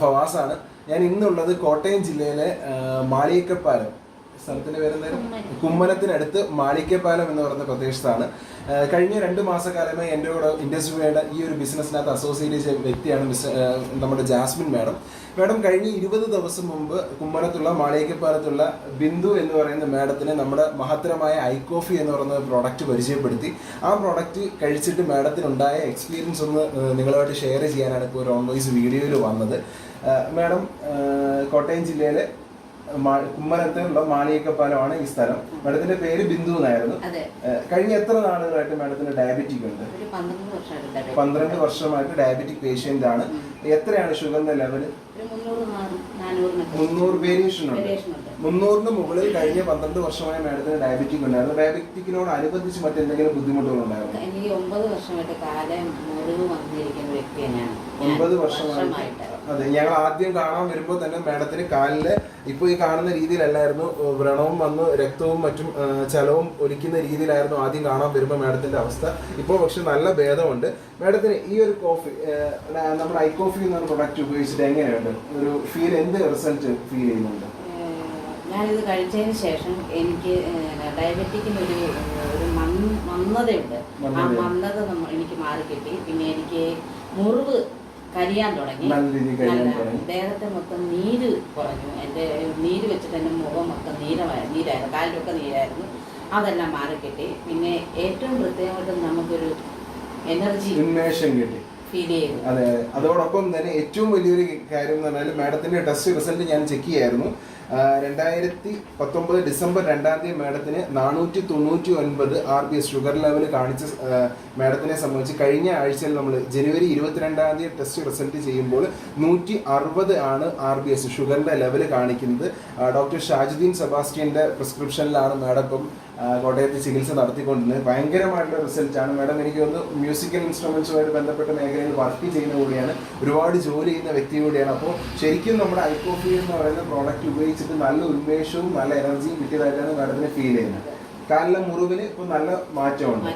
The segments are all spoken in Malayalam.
ഫവാസാണ്. ഞാൻ ഇന്നുള്ളത് കോട്ടയം ജില്ലയിലെ മാളിയേക്കപ്പാലം. സ്ഥലത്തിന്റെ പേരെന്തായാലും കുമ്മനത്തിനടുത്ത് മാളിക്കപ്പാലം എന്ന് പറയുന്ന പ്രദേശത്താണ്. കഴിഞ്ഞ രണ്ട് മാസക്കാലമായി എന്റെ കൂടെ ഇൻഡസ്ട്രിയുടെ ഈ ഒരു ബിസിനസ്സിനകത്ത് അസോസിയേറ്റ് ചെയ്ത വ്യക്തിയാണ് നമ്മുടെ ജാസ്മിൻ മാഡം. മാഡം കഴിഞ്ഞ ഇരുപത് ദിവസം മുമ്പ് കുമ്മനത്തുള്ള മാളികപ്പാലത്തുള്ള ബിന്ദു എന്ന് പറയുന്ന മാഡത്തിന് നമ്മുടെ മഹത്തരമായ ഐക്കോഫി എന്ന് പറയുന്ന പ്രോഡക്റ്റ് പരിചയപ്പെടുത്തി. ആ പ്രോഡക്റ്റ് കഴിച്ചിട്ട് മാഡത്തിനുണ്ടായ എക്സ്പീരിയൻസ് ഒന്ന് നിങ്ങളുമായിട്ട് ഷെയർ ചെയ്യാനാണ് ഇപ്പോൾ ഒരു ഓൺ വോയിസ് വീഡിയോയിൽ വന്നത്. മാഡം കോട്ടയം ജില്ലയിലെ കുമ്മനത്തുള്ള മാണിയക്കപ്പാലമാണ് ഈ സ്ഥലം. മാഡത്തിന്റെ പേര് ബിന്ദു എന്നായിരുന്നു. കഴിഞ്ഞ എത്ര നാളുകളായിട്ട് മാഡത്തിന് ഡയബറ്റിക് ഉണ്ട്? പന്ത്രണ്ട് വർഷമായിട്ട് ഡയബറ്റിക് പേഷ്യന്റ് ആണ്. എത്രയാണ് ഷുഗറിന്റെ ലെവൽ മുന്നൂറ് വേരിയേഷൻ ഉണ്ട്. മുന്നൂറിന് മുകളിൽ കഴിഞ്ഞ പന്ത്രണ്ട് വർഷമായി മാഡത്തിന് ഡയബറ്റിക് ഉണ്ടായിരുന്നു. ഡയബറ്റിക്കിനോട് അനുബന്ധിച്ച് മറ്റെന്തെങ്കിലും ബുദ്ധിമുട്ടുകൾ ഉണ്ടായിരുന്നു? എനിക്ക് ഒമ്പത് വർഷമായിട്ട് കാലം മുറിവ് വന്നിരിക്കുന്ന വ്യക്തിയാണ്. ഒമ്പത് വർഷമായിട്ട്. അതെ ഞങ്ങൾ ആദ്യം കാണാൻ വരുമ്പോൾ തന്നെ മാഡത്തിന് കാലിൽ ഇപ്പൊ ഈ കാണുന്ന രീതിയിലല്ലായിരുന്നു. വ്രണവും വന്ന് രക്തവും മറ്റും ചെലവും ഒലിക്കുന്ന രീതിയിലായിരുന്നു ആദ്യം കാണാൻ വരുമ്പോൾ മാഡത്തിന്റെ അവസ്ഥ. ഇപ്പോൾ പക്ഷെ നല്ല ഭേദമുണ്ട്. മാഡത്തിന് ഈ ഒരു കോഫി നമ്മുടെ ഐ കോഫി എന്ന പ്രൊഡക്റ്റ് ഉപയോഗിച്ചിട്ട് എങ്ങനെയുണ്ട്? ഒരു ഫീൽ എന്ത് റിസൾട്ട് ഫീൽ ചെയ്യുന്നുണ്ട്? ഞാനിത് കഴിച്ചതിന് ശേഷം എനിക്ക് ഡയബറ്റിക്കിന് ഒരു ഒരു മന്ദതയുണ്ട്. ആ. മന്ദത എനിക്ക് മാറി കിട്ടി പിന്നെ എനിക്ക് മുറിവ് കരിയാൻ തുടങ്ങി. ദേഹത്തെ മൊത്തം നീര് കുറഞ്ഞു. എന്റെ നീര് വെച്ചിട്ട് എന്റെ മുഖം മൊത്തം നീരമായിരുന്നു നീരായിരുന്നു. കാലിലൊക്കെ നീരായിരുന്നു. അതെല്ലാം മാറിക്കിട്ടി. പിന്നെ ഏറ്റവും പ്രത്യേകമായിട്ട് നമുക്കൊരു എനർജി ഉന്മേഷം കിട്ടി. അതെ അതെ. അതോടൊപ്പം തന്നെ ഏറ്റവും വലിയൊരു കാര്യം എന്ന് പറഞ്ഞാൽ മാഡത്തിന്റെ ടെസ്റ്റ് റിസൾട്ട് ഞാൻ ചെക്ക് ചെയ്യായിരുന്നു രണ്ടായിരത്തി പത്തൊമ്പത് ഡിസംബർ രണ്ടാം തീയതി മാഡത്തിന് നാനൂറ്റി തൊണ്ണൂറ്റി ഒൻപത് R B S sugar level കാണിച്ച മാഡത്തിനെ സംബന്ധിച്ച് കഴിഞ്ഞ ആഴ്ചയിൽ നമ്മൾ ജനുവരി ഇരുപത്തിരണ്ടാം തീയതി ടെസ്റ്റ് റിസൾട്ട് ചെയ്യുമ്പോൾ നൂറ്റി അറുപത് ആണ് ആർ ബി എസ് ഷുഗറിന്റെ ലെവൽ കാണിക്കുന്നത് ഡോക്ടർ ഷാജുദ്ദീൻ സെബാസ്റ്റ്യന്റെ പ്രിസ്ക്രിപ്ഷനിലാണ് മാഡം ഇപ്പം കോട്ടയത്ത് ചികിത്സ നടത്തിക്കൊണ്ടിരുന്നത്. ഭയങ്കരമായിട്ടുള്ള റിസൾട്ടാണ് മാഡം എനിക്ക് ഒന്ന് മ്യൂസിക്കൽ ഇൻസ്ട്രുമെന്റ്സുമായിട്ട് ബന്ധപ്പെട്ട മേഖലയിൽ വർക്ക് ചെയ്യുന്ന കൂടിയാണ്. ഒരുപാട് ജോലി ചെയ്യുന്ന വ്യക്തി കൂടിയാണ്. അപ്പോൾ ശരിക്കും നമ്മുടെ ഐക്കോഫി എന്ന് പറയുന്ന പ്രോഡക്റ്റ് ഉപയോഗിച്ചിട്ട് നല്ല ഉന്മേഷവും നല്ല എനർജിയും കിട്ടിയതായിട്ടാണ് മാഡത്തിന് ഫീൽ ചെയ്യുന്നത്. കാലിലെ മുറിവിന് ഇപ്പൊ നല്ല മാറ്റമുണ്ട്.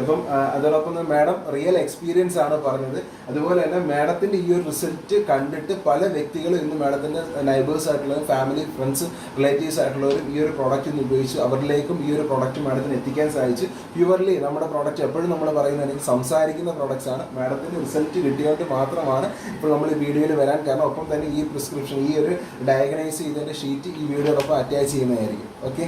അപ്പം അതോടൊപ്പം മാഡം റിയൽ എക്സ്പീരിയൻസ് ആണ് പറഞ്ഞത്. അതുപോലെ തന്നെ മാഡത്തിന്റെ ഈ ഒരു റിസൾട്ട് കണ്ടിട്ട് പല വ്യക്തികളും ഇന്ന് മാഡത്തിന്റെ നൈബേഴ്സ് ആയിട്ടുള്ളവരും ഫാമിലി ഫ്രണ്ട്സ് റിലേറ്റീവ്സ് ആയിട്ടുള്ളവരും ഈ ഒരു പ്രോഡക്റ്റ് ഇന്ന് ഉപയോഗിച്ച് അവരിലേക്കും ഈ ഒരു പ്രോഡക്റ്റ് മാഡത്തിന് എത്തിക്കാൻ സാധിച്ചു പ്യുവർലി നമ്മുടെ പ്രോഡക്റ്റ് എപ്പോഴും നമ്മൾ പറയുന്നത് സംസാരിക്കുന്ന പ്രോഡക്റ്റ്സ് ആണ്. മാഡത്തിന്റെ റിസൾട്ട് കിട്ടിയോണ്ട് മാത്രമാണ് ഇപ്പോൾ നമ്മൾ ഈ വീഡിയോയിൽ വരാൻ കാരണം ഒപ്പം തന്നെ ഈ പ്രിസ്ക്രിപ്ഷൻ ഈ ഒരു ഡയഗ്നൈസ് ചെയ്തതിന്റെ ഷീറ്റ് ഈ വീഡിയോടൊപ്പം അറ്റാച്ച് ചെയ്യുന്നതായിരിക്കും. ഓക്കെ